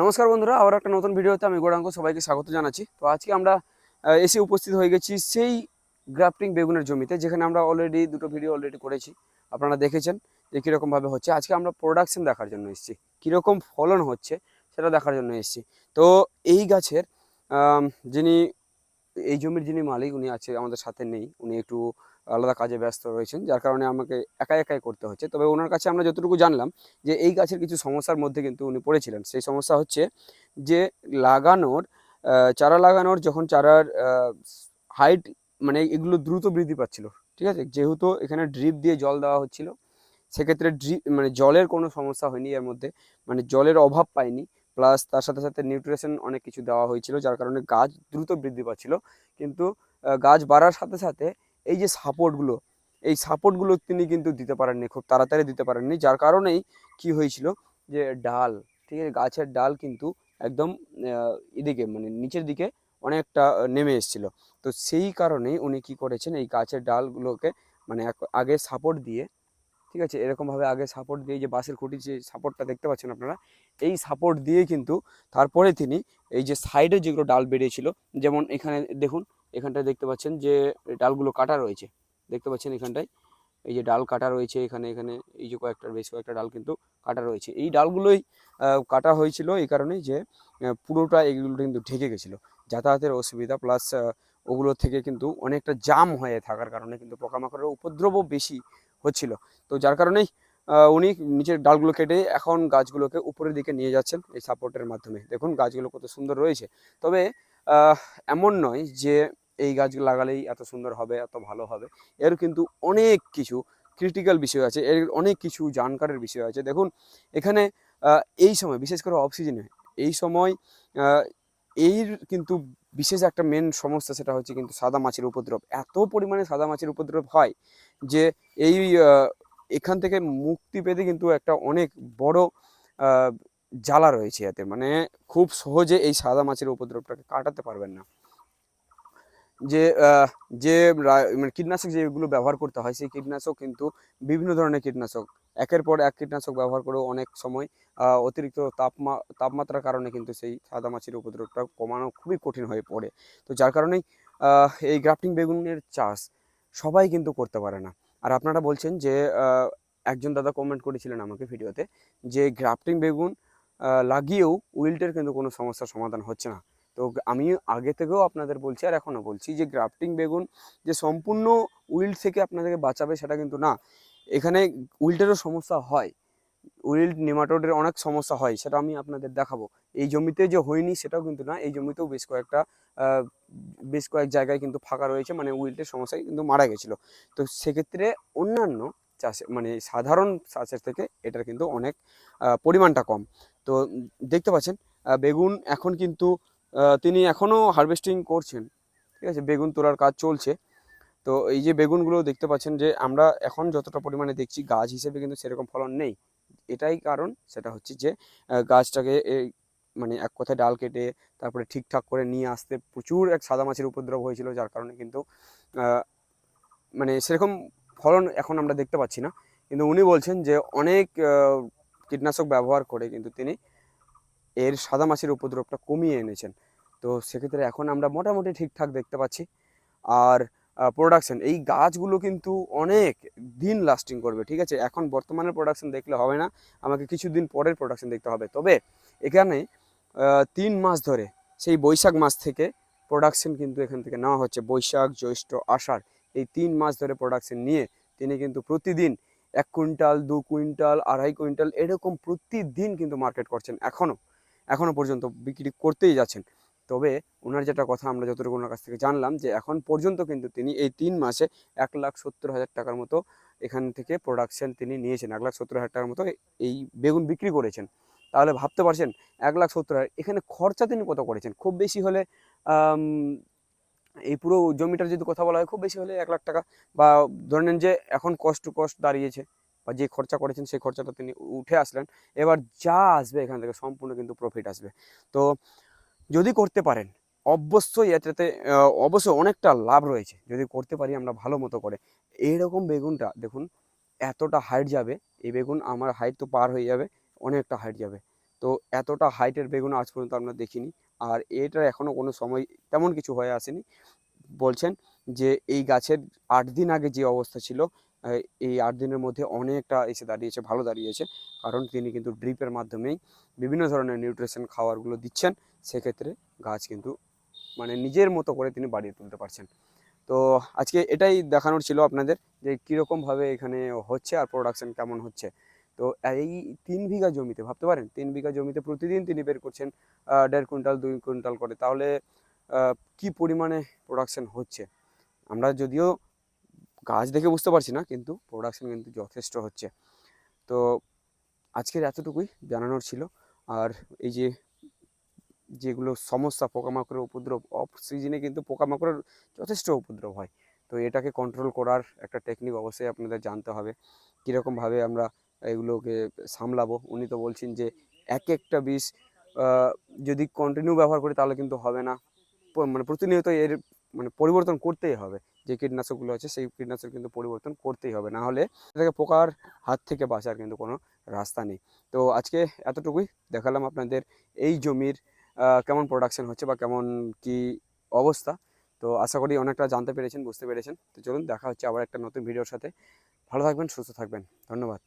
নমস্কার বন্ধুরা, আবার একটা নতুন ভিডিওতে আমি গোড়াঙ্ক সবাইকে স্বাগত জানাচ্ছি। তো আজকে আমরা এসে উপস্থিত হয়ে গেছি সেই গ্রাফটিং বেগুনের জমিতে, যেখানে আমরা অলরেডি দুটো ভিডিও অলরেডি করেছি। আপনারা দেখেছেন যে কীরকমভাবে হচ্ছে। আজকে আমরা প্রোডাকশন দেখার জন্য এসেছি। কীরকম ফলন হচ্ছে সেটা দেখার জন্য এসেছি। তো এই গাছের যিনি, এই জমির যিনি মালিক, উনি আছে আমাদের সাথে নেই। উনি একটু আলাদা কাজে ব্যস্ত রয়েছেন, যার কারণে আমাকে একাই একাই করতে হচ্ছে। তবে ওনার কাছে আমরা যতটুকু জানলাম যে এই গাছের কিছু সমস্যার মধ্যে কিন্তু উনি পড়েছিলেন। সেই সমস্যা হচ্ছে যে লাগানোর চারা লাগানোর যখন চারার হাইট মানে এগুলো দ্রুত বৃদ্ধি পাচ্ছিল, ঠিক আছে? যেহেতু এখানে ড্রিপ দিয়ে জল দেওয়া হচ্ছিল, সেক্ষেত্রে ড্রিপ মানে জলের কোনো সমস্যা হয়নি এর মধ্যে মানে জলের অভাব পায়নি। প্লাস তার সাথে সাথে নিউট্রিশন অনেক কিছু দেওয়া হয়েছিল, যার কারণে গাছ দ্রুত বৃদ্ধি পাচ্ছিল। কিন্তু গাছ বাড়ার সাথে সাথে এই যে সাপোর্টগুলো এই সাপোর্টগুলো তিনি কিন্তু দিতে পারেননি, খুব তাড়াতাড়ি দিতে পারেননি। যার কারণেই কি হয়েছিল যে ডাল, ঠিক আছে, গাছের ডাল কিন্তু একদম এদিকে মানে নিচের দিকে অনেকটা নেমে এসেছিল। তো সেই কারণেই উনি কি করেছেন, এই গাছের ডালগুলোকে মানে আগে সাপোর্ট দিয়ে, ঠিক আছে, এরকমভাবে আগে সাপোর্ট দিয়ে যে বাঁশের খুঁটি যে সাপোর্টটা দেখতে পাচ্ছেন আপনারা, এই সাপোর্ট দিয়ে কিন্তু তারপরে তিনি এই যে সাইডে যেগুলো ডাল বেরিয়েছিল, যেমন এখানে দেখুন এখানটায় দেখতে পাচ্ছেন যে ডালগুলো কাটা রয়েছে। দেখতে পাচ্ছেন এখানটায় এই যে ডাল কাটা রয়েছে এখানে এখানে এই যে কয়েকটা, বেশ কয়েকটা ডাল কিন্তু কাটা রয়েছে। এই ডালগুলোই কাটা হয়েছিল এই কারণেই যে পুরোটা এগুলো কিন্তু ঢেকে গেছিল। যাতায়াতের অসুবিধা প্লাস ওগুলো থেকে কিন্তু অনেকটা জাম হয়ে থাকার কারণে কিন্তু পোকামাকড়ের উপদ্রবও বেশি হচ্ছিল। তো যার কারণেই উনি নিচের ডালগুলো কেটে এখন গাছগুলোকে উপরের দিকে নিয়ে যাচ্ছেন এই সাপোর্টের মাধ্যমে। দেখুন গাছগুলো কত সুন্দর রয়েছে। তবে এমন নয় যে এই গাছগুলো লাগালেই এত সুন্দর হবে, এত ভালো হবে। এর কিন্তু অনেক কিছু ক্রিটিক্যাল বিষয় আছে, এর অনেক কিছু জানকারের বিষয় আছে। দেখুন, এখানে এই সময়, বিশেষ করে অফ সিজনে এই সময় এর কিন্তু বিশেষ একটা মেন সমস্যা সেটা হচ্ছে কিন্তু সাদা মাছের উপদ্রব। এত পরিমাণে সাদা মাছের উপদ্রব হয় যে এই এখান থেকে মুক্তি পেতে কিন্তু একটা অনেক বড় জ্বালা রয়েছে এতে। মানে খুব সহজে এই সাদা মাছের উপদ্রবটাকে কাটাতে পারবেন না। যে যে মানে কীটনাশক যেগুলো ব্যবহার করতে হয়, সেই কীটনাশক কিন্তু বিভিন্ন ধরনের কীটনাশক। একের পর এক কীটনাশক ব্যবহার করেও অনেক সময় অতিরিক্ত তাপমা, তাপমাত্রার কারণে কিন্তু সেই সাদা মাছির উপদ্রবটা কমানো খুবই কঠিন হয়ে পড়ে। তো যার কারণেই এই গ্রাফটিং বেগুনের চাষ সবাই কিন্তু করতে পারে না। আর আপনারা বলছেন যে একজন দাদা কমেন্ট করেছিলেন আমাকে ভিডিওতে যে, গ্রাফটিং বেগুন লাগিয়েও উইল্টের কিন্তু কোনো সমস্যার সমাধান হচ্ছে না। তো আমি আগে থেকেও আপনাদের বলছি আর এখনও বলছি যে গ্রাফটিং বেগুন যে সম্পূর্ণ উইল্ড থেকে আপনাদেরকে বাঁচাবে সেটা কিন্তু না। এখানে উইল্টেরও সমস্যা হয়। উইল্ড নেমাটোডের অনেক সমস্যা হয়, সেটা আমি আপনাদের দেখাবো। এই জমিতে যে হয়নি সেটাও কিন্তু না, এই জমিতেও বেশ কয়েকটা বেশ কয়েক জায়গায় কিন্তু ফাঁকা রয়েছে মানে উইল্টের সমস্যায় কিন্তু মারা গেছিল। তো সেক্ষেত্রে অন্যান্য চাষে মানে সাধারণ চাষের থেকে এটার কিন্তু অনেক পরিমাণটা কম। তো দেখতে পাচ্ছেন বেগুন এখন কিন্তু তিনি এখনও হারভেস্টিং করছেন, ঠিক আছে? বেগুন তোলার কাজ চলছে। তো এই যে বেগুনগুলো দেখতে পাচ্ছেন যে আমরা এখন যতটা পরিমাণে দেখছি, গাছ হিসেবে কিন্তু সেরকম ফলন নেই। এটাই কারণ, সেটা হচ্ছে যে গাছটাকে মানে এক কথায় ডাল কেটে তারপরে ঠিকঠাক করে নিয়ে আসতে প্রচুর এক সাদা মাছের উপদ্রব হয়েছিল, যার কারণে কিন্তু মানে সেরকম ফলন এখন আমরা দেখতে পাচ্ছি না। কিন্তু উনি বলছেন যে অনেক কীটনাশক ব্যবহার করে কিন্তু তিনি এর সাদা মাছের উপদ্রবটা কমিয়ে এনেছেন। তো সেক্ষেত্রে এখন আমরা মোটামুটি ঠিকঠাক দেখতে পাচ্ছি। আর প্রোডাকশন এই গাছগুলো কিন্তু অনেক দিন লাস্টিং করবে, ঠিক আছে? এখন বর্তমানের প্রোডাকশন দেখলে হবে না, আমাকে কিছুদিন পরের প্রোডাকশন দেখতে হবে। তবে এখানে তিন মাস ধরে, সেই বৈশাখ মাস থেকে প্রোডাকশন কিন্তু এখান থেকে নেওয়া হচ্ছে। বৈশাখ, জ্যৈষ্ঠ, আষাঢ়, এই তিন মাস ধরে প্রোডাকশন নিয়ে তিনি কিন্তু প্রতিদিন এক কুইন্টাল, দু কুইন্টাল, আড়াই কুইন্টাল এরকম প্রতিদিন কিন্তু মার্কেট করছেন। এখনও এখনও পর্যন্ত বিক্রি করতেই যাচ্ছেন। তবে ওনার যেটা কথা আমরা যতটুকু ওনার কাছ থেকে জানলাম যে এখন পর্যন্ত কিন্তু তিনি এই তিন মাসে এক লাখ সত্তর হাজার টাকার মতো এখান থেকে প্রোডাকশন তিনি নিয়েছেন, এক লাখ সত্তর হাজার টাকার মতো এই বেগুন বিক্রি করেছেন। তাহলে ভাবতে পারছেন, এক লাখ সত্তর হাজার, এখানে খরচা তিনি কত করেছেন? খুব বেশি হলে এই পুরো জমিটার যদি কথা বলা হয়, খুব বেশি হলে এক লাখ টাকা বা ধরে নেন যে এখন কস্ট টু কস্ট দাঁড়িয়েছে বা যে খরচা করেছেন সেই খরচাটা তিনি উঠে আসলেন। এবার যা আসবে এখান থেকে সম্পূর্ণ কিন্তু প্রফিট আসবে। তো যদি করতে পারেন, অবশ্যই এটাতে অবশ্যই অনেকটা লাভ রয়েছে। যদি করতে পারি আমরা ভালো মতো করে। এইরকম বেগুনটা দেখুন, এতটা হাইট যাবে, এই বেগুন আমার হাইট তো পার হয়ে যাবে, অনেকটা হাইট যাবে। তো এতটা হাইটের বেগুন আজ পর্যন্ত আমরা দেখিনি, আর এটার এখনও কোনো সময় তেমন কিছু হয়ে আসেনি। বলছেন যে এই গাছের আট দিন আগে যে অবস্থা ছিল এই আট দিনের মধ্যে অনেকটা এসে দাঁড়িয়েছে, ভালো দাঁড়িয়েছে। কারণ তিনি কিন্তু ড্রিপের মাধ্যমেই বিভিন্ন ধরনের নিউট্রিশন খাবারগুলো দিচ্ছেন। সেক্ষেত্রে গাছ কিন্তু মানে নিজের মতো করে তিনি বাড়িয়ে তুলতে পারছেন। তো আজকে এটাই দেখানোর ছিল আপনাদের যে কীরকমভাবে এখানে হচ্ছে আর প্রোডাকশন কেমন হচ্ছে। তো এই তিন বিঘা জমিতে, ভাবতে পারেন, তিন বিঘা জমিতে প্রতিদিন তিনি বের করছেন দেড় কুইন্টাল, দুই কুইন্টাল করে। তাহলে কি পরিমাণে প্রোডাকশন হচ্ছে? আমরা যদিও গাছ দেখে বুঝতে পারছি না, কিন্তু প্রোডাকশন কিন্তু যথেষ্ট হচ্ছে। তো আজকের এতটুকুই জানানোর ছিল। আর এই যে যেগুলো সমস্যা পোকামাকড়ের উপদ্রব অফ সিজনে কিন্তু পোকামাকড়ের যথেষ্ট উপদ্রব হয়। তো এটাকে কন্ট্রোল করার একটা টেকনিক অবশ্যই আপনাদের জানতে হবে। কীরকমভাবে আমরা এগুলোকে সামলাবো? উনি তো বলছেন যে এক একটা বিষ যদি কন্টিনিউ ব্যবহার করি তাহলে কিন্তু হবে না। মানে প্রতিনিয়ত এর মানে পরিবর্তন করতেই হবে। যে কীটনাশকগুলো আছে, সেই কীটনাশক কিন্তু পরিবর্তন করতেই হবে। না হলে এটাকে পোকার হাত থেকে বাঁচার কিন্তু কোনো রাস্তা নেই। তো আজকে এতটুকুই। দেখালাম আপনাদের এই জমির কেমন প্রোডাকশন হচ্ছে বা কেমন কি অবস্থা। তো আশা করি অনেকটা জানতে পেরেছেন, বুঝতে পেরেছেন। তো চলুন, দেখা হচ্ছে আবার একটা নতুন ভিডিওর সাথে। ভালো থাকবেন, সুস্থ থাকবেন। ধন্যবাদ।